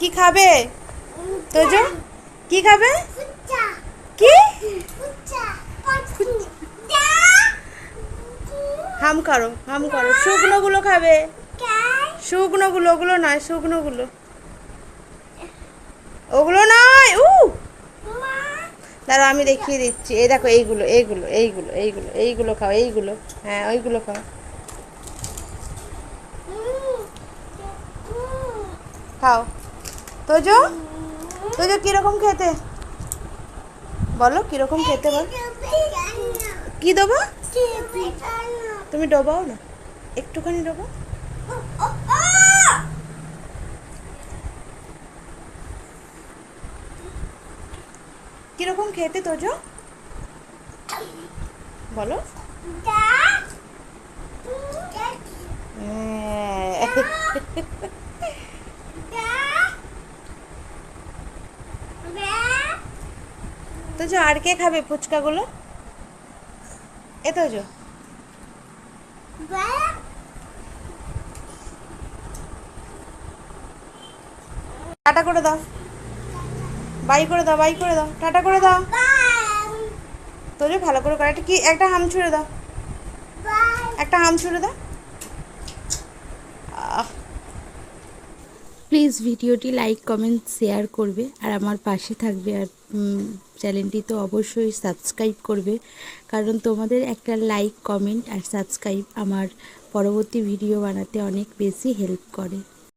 কি খাবে? তোজো? কি খাবে? কি? হাম করো হাম করো। শুকনো গুলো খাবে। শুকনো গুলো ওগুলো নয় শুকনো গুলো ওগুলো নয় উ! মা দাঁড়াও আমি দেখিয়ে দিচ্ছি। এই দেখো এইগুলো এইগুলো এইগুলো এইগুলো এইগুলো খাও এইগুলো। হ্যাঁ ওইগুলো খাও। খাও। তোজো? তোজো কীরকম খেতে? বলো কীরকম খেতে বল। কি দেবো? তুমি ডোবাও না। একটুখানি ডোবো কীরকম খেতে তোজো? বলো। হ্যাঁ। তোজো, আর কে খাবে ফুচকাগুলো? এ তোজো। টাটা করে দাও। বাই করে দাও, বাই করে দাও। টাটা করে দাও। তোজো, ভালো করে করে একটা কি? একটা হাম ছুঁড়ে দাও। একটা হাম ছুঁড়ে দাও। প্লিজ ভিডিওটি লাইক, কমেন্ট, শেয়ার করবে। আর আমার পাশে থাকবে আর চ্যানেলটি তো অবশ্যই সাবস্ক্রাইব করবে। কারণ তোমাদের একটা লাইক, কমেন্ট আর সাবস্ক্রাইব আমার পরবর্তী ভিডিও বানাতে অনেক বেশি হেল্প করে।